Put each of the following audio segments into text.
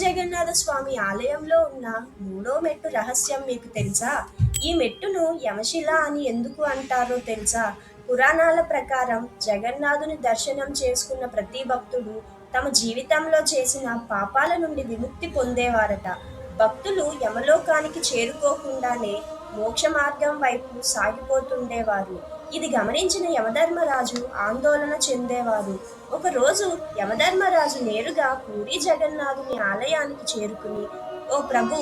జగన్నాథ స్వామి ఆలయంలో ఉన్న మూడో మెట్టు రహస్యం మీకు తెలుసా? ఈ మెట్టును యమశిల అని ఎందుకు అంటారో తెలుసా? పురాణాల ప్రకారం జగన్నాథుని దర్శనం చేసుకున్న ప్రతి భక్తుడు తమ జీవితంలో చేసిన పాపాల నుండి విముక్తి పొందేవారట. భక్తులు యమలోకానికి చేరుకోకుండానే మోక్ష మార్గం వైపు సాగిపోతుండేవారు. ఇది గమనించిన యమధర్మరాజు ఆందోళన చెందేవారు. ఒకరోజు యమధర్మరాజు నేరుగా పూరి జగన్నాథుని ఆలయానికి చేరుకుని ఓ ప్రభు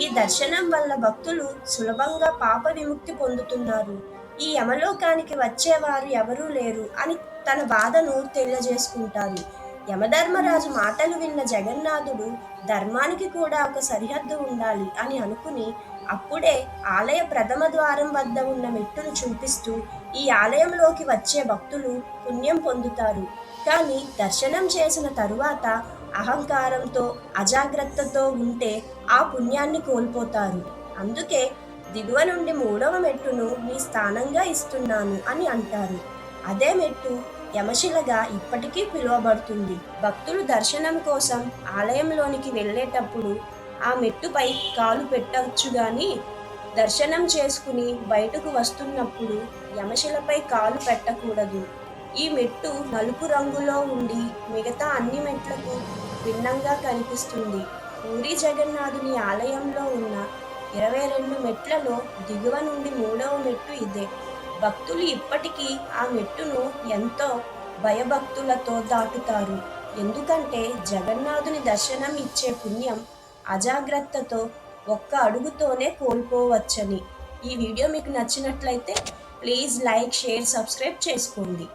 ఈ దర్శనం వల్ల భక్తులు సులభంగా పాప విముక్తి పొందుతున్నారు. ఈ యమలోకానికి వచ్చేవారు ఎవరూ లేరు అని తన బాధను తెలియజేసుకుంటారు. యమధర్మరాజు మాటలు విన్న జగన్నాథుడు ధర్మానికి కూడా ఒక సరిహద్దు ఉండాలి అని అనుకుని అప్పుడే ఆలయ ప్రథమ ద్వారం వద్ద ఉన్న మెట్టును చూపిస్తూ ఈ ఆలయంలోకి వచ్చే భక్తులు పుణ్యం పొందుతారు. కానీ దర్శనం చేసిన తరువాత అహంకారంతో అజాగ్రత్తతో ఉంటే ఆ పుణ్యాన్ని కోల్పోతారు. అందుకే దిగువ నుండి మూడవ మెట్టును మీ స్థానంగా ఇస్తున్నాను అని అంటారు. అదే మెట్టు యమశిలగా ఇప్పటికీ పిలువబడుతుంది. భక్తులు దర్శనం కోసం ఆలయంలోనికి వెళ్ళేటప్పుడు ఆ మెట్టుపై కాలు పెట్టవచ్చు గాని దర్శనం చేసుకుని బయటకు వస్తున్నప్పుడు యమశిలపై కాలు పెట్టకూడదు. ఈ మెట్టు నలుపు రంగులో ఉండి మిగతా అన్ని మెట్లకు భిన్నంగా కనిపిస్తుంది. పూరి జగన్నాథుని ఆలయంలో ఉన్న ఇరవై రెండు మెట్లలో దిగువ నుండి మూడవ మెట్టు ఇదే. భక్తులు ఇప్పటికీ ఆ మెట్టును ఎంతో భయభక్తులతో దాటుతారు. ఎందుకంటే జగన్నాథుని దర్శనం ఇచ్చే పుణ్యం అజాగ్రత్తతో ఒక్క అడుగుతోనే కోల్పోవచ్చని. ఈ వీడియో మీకు నచ్చినట్లయితే ప్లీజ్ లైక్ షేర్ సబ్స్క్రైబ్ చేసుకోండి.